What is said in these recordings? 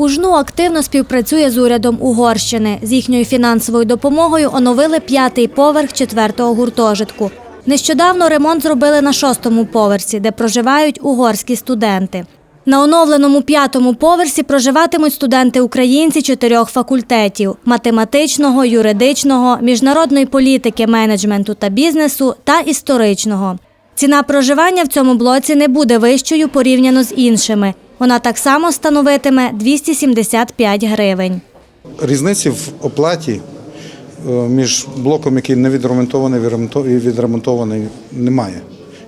УЖНУ активно співпрацює з урядом Угорщини. З їхньою фінансовою допомогою оновили п'ятий поверх четвертого гуртожитку. Нещодавно ремонт зробили на шостому поверсі, де проживають угорські студенти. На оновленому п'ятому поверсі проживатимуть студенти-українці чотирьох факультетів – математичного, юридичного, міжнародної політики, менеджменту та бізнесу та історичного. Ціна проживання в цьому блоці не буде вищою порівняно з іншими. Вона так само становитиме 275 гривень. Різниці в оплаті е, між блоком, який не відремонтований і відремонтований, немає.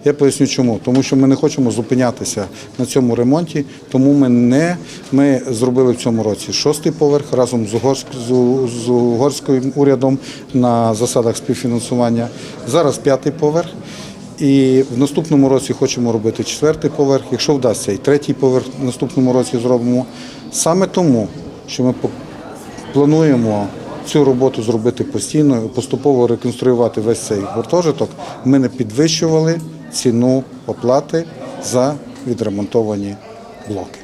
Я поясню чому. Тому що ми не хочемо зупинятися на цьому ремонті, тому ми не ми зробили в цьому році шостий поверх разом з, угорськ, з, з угорським урядом на засадах співфінансування. Зараз п'ятий поверх. І в наступному році хочемо робити четвертий поверх. Якщо вдасться, і третій поверх в наступному році зробимо. Саме тому, що ми плануємо цю роботу зробити постійно, поступово реконструювати весь цей гуртожиток. Ми не підвищували ціну оплати за відремонтовані блоки.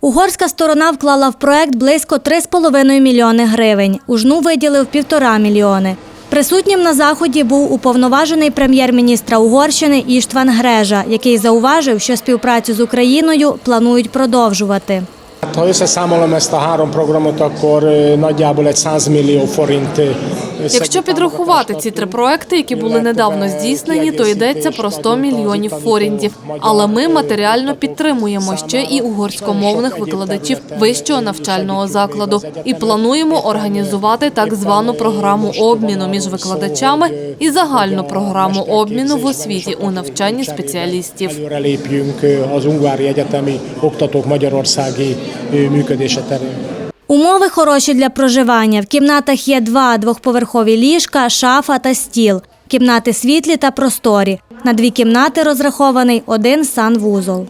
Угорська сторона вклала в проект близько 3,5 мільйони гривень. УЖНУ виділив півтора мільйони. Присутнім на заході був уповноважений прем'єр-міністра Угорщини Іштван Грежа, який зауважив, що співпрацю з Україною планують продовжувати. Той összeszámolom ezt a három programot, akkor nagyjából egy 100 millió forint ö, összeg. Якщо підрахувати ці три проекти, які були недавно здійснені, то йдеться про 100 мільйонів форінтів. Але ми матеріально підтримуємо ще і угорськомовних викладачів вищого навчального закладу і плануємо організувати так звану програму обміну між викладачами і загальну програму обміну в освіті у навчанні спеціалістів. Az Ungvári Egyetemi Oktatók Magyarországi működése terén. Умови хороші для проживання. В кімнатах є два двохповерхові ліжка, шафа та стіл. Кімнати світлі та просторі. На дві кімнати розрахований один санвузол.